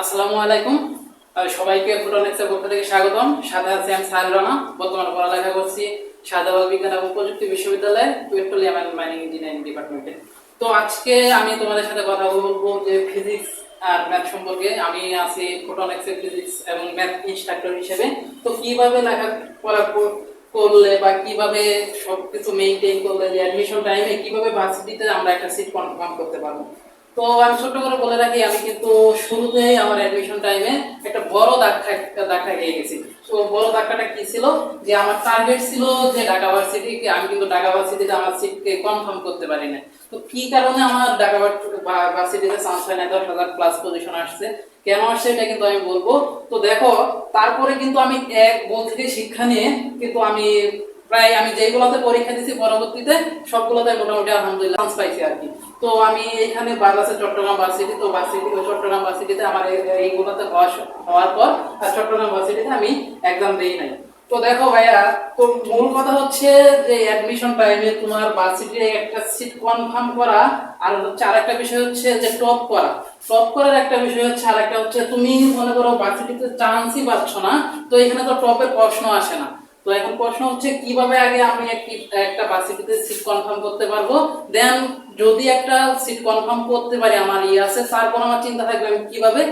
আসসালামু আলাইকুম। সবাইকে ফুটনেক্সের পক্ষ থেকে স্বাগতম। সাথে আছি আমি সাহেল রানা। বর্তমানে পড়ালেখা করছি শাহজাবাদ বিজ্ঞান এবং প্রযুক্তি বিশ্ববিদ্যালয়ে পেট্রোলিয়াম অ্যান্ড মাইনিং ইঞ্জিনিয়ারিং ডিপার্টমেন্টে তো আজকে আমি তোমাদের সাথে কথা বলব যে ফিজিক্স আর ম্যাথ সম্পর্কে। আমি আছি ফোটনেক্সের ফিজিক্স এবং ম্যাথ ইনস্ট্রাক্টর হিসেবে। তো কীভাবে লেখাপড়া কর- করলে বা কীভাবে সবকিছু মেইনটেইন করলে যে অ্যাডমিশন টাইমে কীভাবে ভার্সিটিতে আমরা একটা সিট কনফার্ম করতে পারব? তো আমি ছোট্ট করে বলে রাখি, আমি কিন্তু শুরুতেই আমার অ্যাডমিশন টাইমে একটা বড় ধাক্কা ধাক্কা খেয়ে গেছি। তো বড় ধাক্কাটা কি ছিল? যে আমার টার্গেট ছিল যে ঢাকা ভার্সিটি আমি কিন্তু ঢাকা ভার্সিটিতে আমার সিটকে কনফার্ম করতে পারি না তো কি কারণে আমার ঢাকা ভার্সিটিতে চান্স হয় না দশ হাজার প্লাস পজিশন আসছে। কেন আসছে এটা কিন্তু আমি বলব। তো দেখো, তারপরে কিন্তু আমি এক বই থেকে শিক্ষা নিয়ে কিন্তু আমি প্রায় আমি যেগুলোতে পরীক্ষা দিছি, পরবর্তীতে সবগুলোতে মোটামুটি আলহামদুলিল্লাহ চান্স পাইছি আর কি। তো আমি এখানে আছে চট্টগ্রাম ভার্সিটি তো ভার্সিটি চট্টগ্রাম ভার্সিটিতে আমার এইগুলোতে হওয়া হওয়ার পর আর চট্টগ্রাম ভার্সিটিতে আমি একদম দেই নাই। তো দেখো ভাইয়া, তো মূল কথা হচ্ছে যে অ্যাডমিশন টাইমে তোমার ভার্সিটির একটা সিট কনফার্ম করা, আর হচ্ছে আর একটা বিষয় হচ্ছে যে টপ করা। টপ করার একটা বিষয় হচ্ছে আর একটা হচ্ছে, তুমি মনে করো ভার্সিটিতে চান্সই পাচ্ছ না, তো এখানে তো টপের প্রশ্ন আসে না। তো এখন প্রশ্ন হচ্ছে, কীভাবে আগে আমি একটি, একটা ভার্সিটিতে সিট কনফার্ম করতে পারব? দেন যদি একটা সিট কনফার্ম করতে পারি, আমার ইয়ে আছে তারপর আমার চিন্তা থাকবে আমি কীভাবে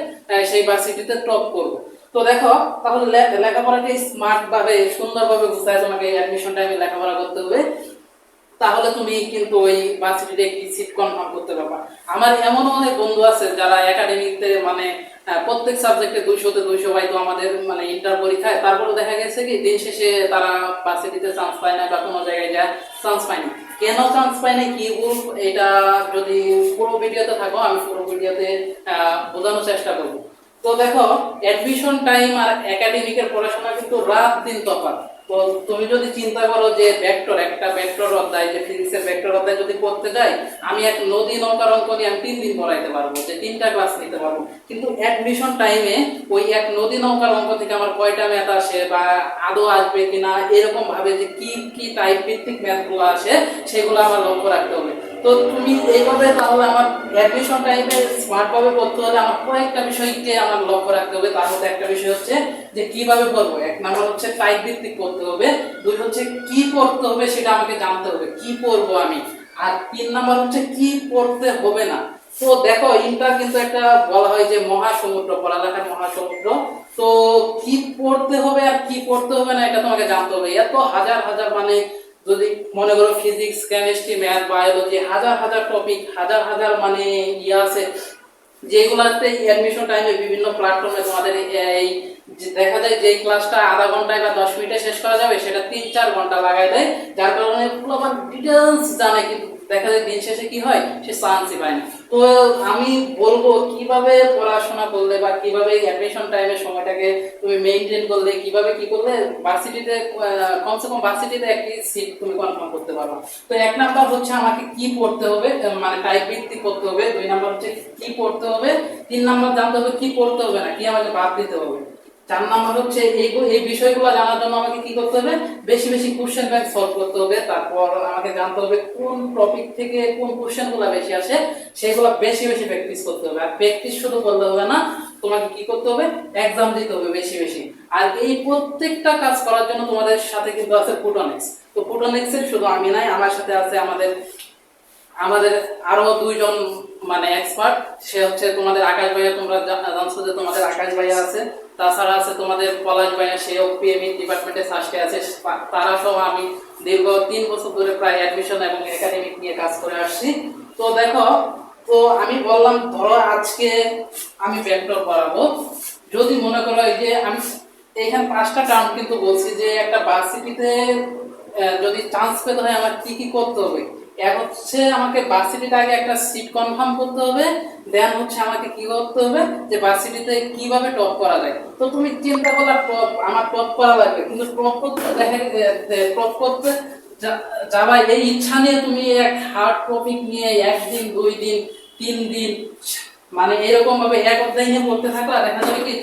সেই ভার্সিটিতে টপ করব? তো দেখো, তাহলে লে- লেখাপড়াকে স্মার্ট ভাবে সুন্দরভাবে গুছায় তোমাকে অ্যাডমিশন টাইমে লেখাপড়া করতে হবে। তাহলে তুমি কিন্তু ওই ভার্সিটিতে একটি সিট কনফার্ম করতে পারবা। আমার এমন অনেক বন্ধু আছে যারা একাডেমিতে মানে প্রত্যেক সাবজেক্টে দুইশোতে দুইশো, হয়তো আমাদের মানে ইন্টার পরীক্ষায় তারপরে দেখা গেছে কি, দিন শেষে তারা ভার্সিটিতে চান্স পায় না বা কোনো জায়গায় যায় চান্স পায় না। কেন চান্স পায় না, কি বলব এটা যদি পুরো ভিডিওতে থাকো, আমি পুরো ভিডিওতে বোঝানোর চেষ্টা করব। তো দেখো অ্যাডমিশন টাইম আর একাডেমিকের পড়াশোনা কিন্তু রাত দিন তফাৎ। তো তুমি যদি চিন্তা করো যে ভেক্টর একটা ভেক্টর অধ্যায়, যে ফিজিক্সের ভেক্টর অধ্যায় যদি পড়তে যাই, আমি এক নদী নৌকার অঙ্ক নিয়ে আমি তিন দিন পড়াইতে পারব, যে তিনটা ক্লাস নিতে পারব। কিন্তু অ্যাডমিশন টাইমে ওই এক নদী নৌকার অঙ্ক থেকে আমার কয়টা ম্যাথ আসে বা আদৌ আসবে কিনা এরকম ভাবে যে কি কি টাইপ ভিত্তিক ম্যাথগুলো আসে, সেগুলো আমার লক্ষ্য রাখতে হবে। তো তুমি এইভাবে তাহলে আমার অ্যাডমিশন টাইমে স্মার্ট ভাবে করতে হলে আমার কয়েকটা বিষয়কে আমার লক্ষ্য রাখতে হবে। তার মধ্যে একটা বিষয় হচ্ছে যে কীভাবে করব এক নাম্বার হচ্ছে টাইপ ভিত্তিক করতে হবে। দুই হচ্ছে কি পড়তে হবে সেটা আমাকে জানতে হবে। কি পড়ব আমি? আর তিন নাম্বার হচ্ছে কি পড়তে হবে না? তো দেখো, ইন্টার কিন্তু একটা বলা হয় যে মহাসমুদ্র, পড়ালেখার মহাসমুদ্র। তো কি পড়তে হবে আর কি পড়তে হবে না, এটা তোমাকে জানতে হবে। এত হাজার হাজার মানে যদি মনে করো ফিজিক্স কেমিস্ট্রি ম্যাথ বায়োলজি হাজার হাজার টপিক হাজার হাজার মানে ইয়ে আছে, যেগুলোতে অ্যাডমিশন টাইমে বিভিন্ন প্ল্যাটফর্মে তোমাদের এই দেখা যায় যে ক্লাসটা আধা ঘন্টায় বা দশ মিনিটে শেষ করা যাবে, সেটা তিন চার ঘণ্টা লাগাই দেয়, যার কারণে পুরো আমার ডিটেলস জানে কিন্তু দেখা যায় দিন শেষে কি হয়? সে চান্সই পায় না। তো আমি বলব, কীভাবে পড়াশোনা করলে বা কীভাবে অ্যাডমিশন টাইমের সময়টাকে তুমি মেনটেন করলে, কীভাবে কি করলে ভার্সিটিতে কমসে কম ভার্সিটিতে একটি সিট তুমি কনফার্ম করতে পারো তো এক নাম্বার হচ্ছে আমাকে কি পড়তে হবে মানে টাইপ ভিত্তিক করতে হবে, দুই নাম্বার হচ্ছে কি পড়তে হবে, তিন নাম্বার জানতে হবে কি পড়তে হবে না, কি আমাকে বাদ দিতে হবে। চার নাম্বার হচ্ছে এই এই বিষয়গুলো জানার জন্য আমাকে কি করতে হবে? বেশি বেশি কোশ্চেন ব্যাংক সলভ করতে হবে। তারপর আমাকে জানতে হবে কোন টপিক থেকে কোন কোশ্চেনগুলো বেশি আসে, সেগুলো বেশি বেশি প্র্যাকটিস করতে হবে। আর প্র্যাকটিস শুধু করলে হবে না, তোমাকে কি করতে হবে? এক্সাম দিতে হবে বেশি বেশি। আর এই প্রত্যেকটা কাজ করার জন্য তোমাদের সাথে কিন্তু আছে ফুটনেক্স তো ফুটনেক্স এর শুধু আমি নাই, আমার সাথে আছে আমাদের আমাদের আরও দুইজন মানে এক্সপার্ট সে হচ্ছে তোমাদের আকাশ ভাইয়া, তোমরা জানছো যে তোমাদের আকাশ ভাইয়া আছে। তাছাড়া আছে তোমাদের পলাশ ভাইয়া, সেও পিএমই ডিপার্টমেন্টে সাস্টে আছে। তারা সহ আমি দীর্ঘ তিন বছর ধরে প্রায় অ্যাডমিশন এবং একাডেমিক নিয়ে কাজ করে আসছি। তো দেখো, তো আমি বললাম, ধরো আজকে আমি ভেক্টর পড়াবো। যদি মনে করো এই যে আমি এখানে পাঁচটা টার্ম কিন্তু বলছি যে একটা ভার্সিটিতে যদি চান্স পেতে হয় আমার কি কি করতে হবে? এক হচ্ছে আমাকে ভার্সিটিতে আগে একটা সিট কনফার্ম করতে হবে দেন হচ্ছে আমাকে কি করতে হবে যে ভার্সিটিতে কীভাবে টপ করা যায়। তো তুমি চিন্তা করলে টপ আমার টপ করা লাগবে, কিন্তু টপ করতে দেখা টপ করতে যা- যাবা এই ইচ্ছা নিয়ে তুমি এক হার্ড টপিক নিয়ে একদিন, দুই দিন, তিন দিন মানে এরকম ভাবে এক অধ্যায় নিয়ে পড়তে থাকলে দেখা যাবে কি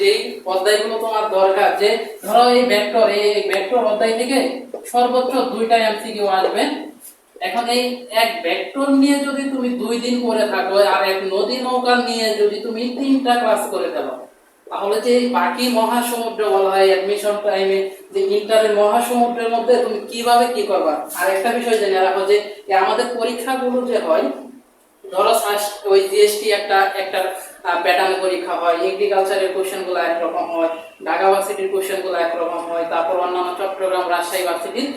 যেই অধ্যায়গুলো তোমার দরকার, যে ধরো এই ভেক্টর এই ভেক্টর অধ্যায় থেকে সর্বোচ্চ দুইটা এমসিকিউ আসবে। এখন এই এক ভেক্টর নিয়ে যদি তুমি দুই দিন করে থাকো আর এক নদী নৌকা নিয়ে যদি তুমি তিনটা ক্লাস করে ফেলো, তাহলে যে বাকি মহাসমুদ্র বলা হয় অ্যাডমিশন টাইমে যে ইন্টারের মহাসমুদ্রের মধ্যে তুমি কীভাবে কি করবা? আর একটা বিষয় জেনে রাখো যে আমাদের পরীক্ষাগুলো যে হয় ধরো ওই জিএসটি একটা প্যাটার্ন পরীক্ষা হয় এগ্রিকালচারের একরকম হয়, ঢাকা ভার্সিটির একরকম হয়, তারপর অন্যান্য চট্টগ্রাম রাজশাহী ভার্সিটির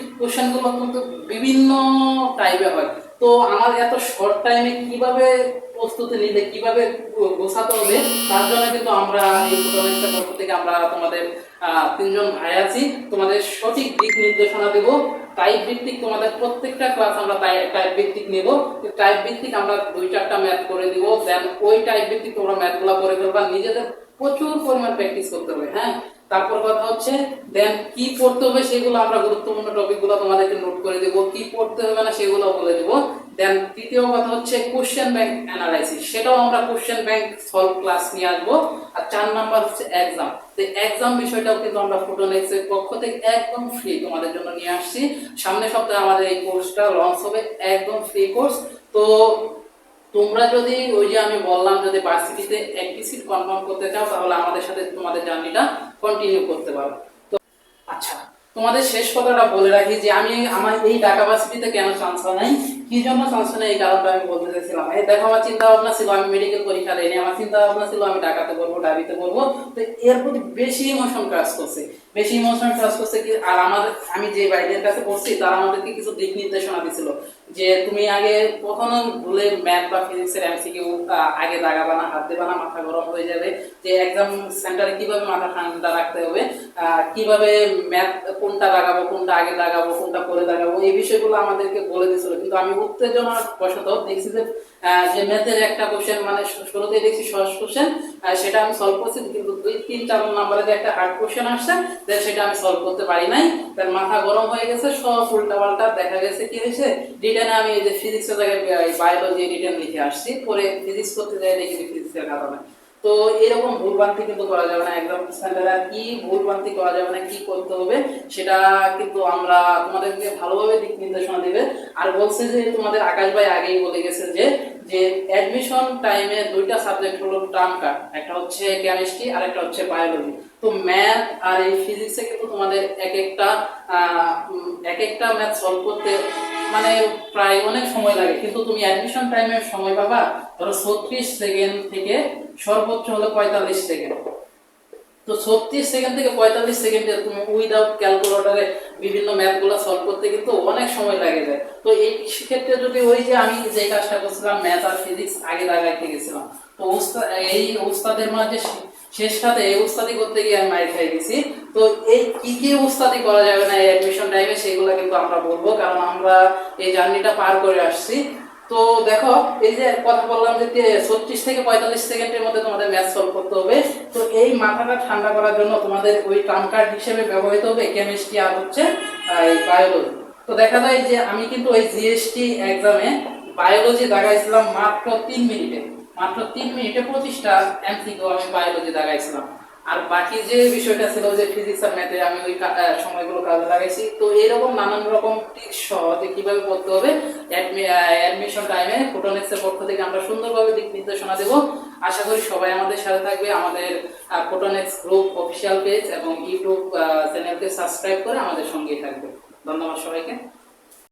কিন্তু বিভিন্ন টাইপে হয়। তো আমার এত শর্ট টাইমে কীভাবে প্রস্তুতি নিলে, কীভাবে গোছাতে হবে, তার জন্য কিন্তু আমরা এই পক্ষ থেকে আমরা তোমাদের তিনজন ভাই আছি। তোমাদের সঠিক দিক নির্দেশনা দেব। টাইপ ভিত্তিক তোমাদের প্রত্যেকটা ক্লাস আমরা টাইপ ভিত্তিক নেব। টাইপ ভিত্তিক আমরা দুই চারটা ম্যাথ করে দিব দেন ওই টাইপ ভিত্তিক তোমরা ম্যাথগুলো করে ফেলবা। নিজেদের প্রচুর পরিমাণ প্র্যাকটিস করতে হবে হ্যাঁ? তারপর কথা হচ্ছে দেন কি পড়তে হবে সেগুলো আমরা গুরুত্বপূর্ণ টপিকগুলো তোমাদেরকে নোট করে দেব। কি পড়তে হবে না সেগুলো বলে দেব। দেন তৃতীয় কথা হচ্ছে কোশ্চেন ব্যাংক অ্যানালাইসিস সেটাও আমরা কোশ্চেন ব্যাংক সলভ ক্লাস নিয়ে আসব। আর চার নাম্বার হচ্ছে এক্সাম তো এক্সাম বিষয়টাও কিন্তু আমরা ফোটোনেক্স এর পক্ষ থেকে একদম ফ্রি তোমাদের জন্য নিয়ে আসছি। সামনের সপ্তাহে আমাদের এই কোর্সটা লঞ্চ হবে, একদম ফ্রি কোর্স তো তোমরা যদি ওই যে আমি বললাম যদি ভার্সিটিতে একটি সিট কনফার্ম করতে চাও, তাহলে আমাদের সাথে তোমাদের জার্নিটা কন্টিনিউ করতে পারো। তো আচ্ছা তোমাদের শেষ কথাটা বলে রাখি যে আমি আমার এই ঢাকা ভার্সিটিতে কেন চান্স নাই? কি জন্য চান্স নেই এই কারণটা আমি বলতে চাইছিলাম। এই দেখো, আমার চিন্তা ভাবনা ছিল আমি মেডিকেল পরীক্ষা দেয়নি আমার চিন্তা ভাবনা ছিল আমি ঢাকাতে করব ডাবিতে করব তো এর প্রতি বেশি ইমোশন কাজ করছে। বেশি ইমোশন কাজ করছে কি, আর আমাদের, আমি যে বাইরের কাছে পড়ছি, তারা আমাদেরকে কিছু দিক নির্দেশনা দিছিল। যে তুমি আগে কখনো ভুলে ম্যাথ বা ফিজিক্সের এমসিকিউ আগে দাগাবা না, হাত দেবা না, মাথা গরম হয়ে যাবে। যে এক্সাম সেন্টারে কীভাবে মাথা ঠান্ডা রাখতে হবে কীভাবে ম্যাথ কোনটা লাগাবো কোনটা আগে লাগাবো কোনটা পরে লাগাবো এই বিষয়গুলো আমাদেরকে বলে দিয়েছিল। কিন্তু আমি উত্তেজনা বশত দেখছি যে যে ম্যাথের একটা কোশ্চেন মানে শুরুতেই দেখছি সহজ কোশ্চেন সেটা আমি সলভ করছি, কিন্তু দুই, তিন, চার নাম্বারে যে একটা হার্ড কোশ্চেন আসছে সেটা আমি সলভ করতে পারি নাই। তার মাথা গরম হয়ে গেছে, সব উল্টা পাল্টা দেখা গেছে কি হয়েছে রিটেনে আমি এই যে ফিজিক্সের জায়গায় বায়োলজি রিটেন লিখে আসছি, পরে ফিজিক্স করতে যাই, দেখি ফিজিক্সের নাই তো এরকম ভুলভ্রান্তি কিন্তু করা যাবে না, একদম আর কি ভুলভ্রান্তি করা যাবে না, কি করতে হবে, সেটা কিন্তু আমরা তোমাদেরকে ভালোভাবে দিক নির্দেশনা দিবে। আর বলছে যে তোমাদের আকাশ ভাই আগেই বলে গেছে যে যে অ্যাডমিশন টাইমে দুইটা সাবজেক্ট হলো টার্ম কাট একটা হচ্ছে কেমিস্ট্রি আর একটা হচ্ছে বায়োলজি তো ম্যাথ আর এই ফিজিক্সে কিন্তু তোমাদের এক একটা এক একটা ম্যাথ সলভ করতে মানে প্রায় অনেক সময় লাগে। কিন্তু তুমি অ্যাডমিশন টাইমের সময় পাবা ধরো ছত্রিশ সেকেন্ড থেকে সর্বোচ্চ হলো পঁয়তাল্লিশ সেকেন্ড তো ছত্রিশ সেকেন্ড থেকে পঁয়তাল্লিশ সেকেন্ডে তুমি উইদাউট ক্যালকুলেটরে বিভিন্ন ম্যাথগুলো সলভ করতে কিন্তু অনেক সময় লাগে যায়। তো এই ক্ষেত্রে যদি ওই যে আমি যে কাজটা করছিলাম ম্যাথ আর ফিজিক্স আগে লাগাইতে গেছিলাম, তো উস্তা- এই উস্তাদের মাঝে শে- শেষটাতে এই উস্তাদি করতে গিয়ে আমি মাইর খাই গেছি। তো এই কি কি উস্তাদি করা যাবে না এই অ্যাডমিশন টাইমে সেগুলো কিন্তু আমরা বলব, কারণ আমরা এই জার্নিটা পার করে আসছি। তো দেখো, এই যে কথা বললাম যে ছত্রিশ থেকে পঁয়তাল্লিশ সেকেন্ডের মধ্যে তোমাদের ম্যাথ সলভ করতে হবে। তো এই মাথাটা ঠান্ডা করার জন্য তোমাদের ওই ট্রাম্প কার্ড হিসেবে ব্যবহৃত হবে কেমিস্ট্রি আর হচ্ছে বায়োলজি তো দেখা যায় যে আমি কিন্তু ওই জিএসটি এক্সামে বায়োলজি দাগাইছিলাম মাত্র তিন মিনিটে। মাত্র তিন মিনিটে পঁচিশটা এমসিকিউ আমি বায়োলজি দাগাইছিলাম। আর বাকি যে বিষয়টা ছিল যে ফিজিক্স আর ম্যাথে আমি ওই সময়গুলো কাজে লাগাইছি। তো এরকম নানান রকম টিপস সহ যে কীভাবে পড়তে হবে অ্যাডমিশন টাইমে ফোটোনেক্সের পক্ষ থেকে আমরা সুন্দরভাবে দিক নির্দেশনা দেবো। আশা করি সবাই আমাদের সাথে থাকবে। আমাদের ফোটোনেক্স গ্রুপ অফিসিয়াল পেজ এবং ইউটিউব চ্যানেলকে সাবস্ক্রাইব করে আমাদের সঙ্গেই থাকবে। ধন্যবাদ সবাইকে।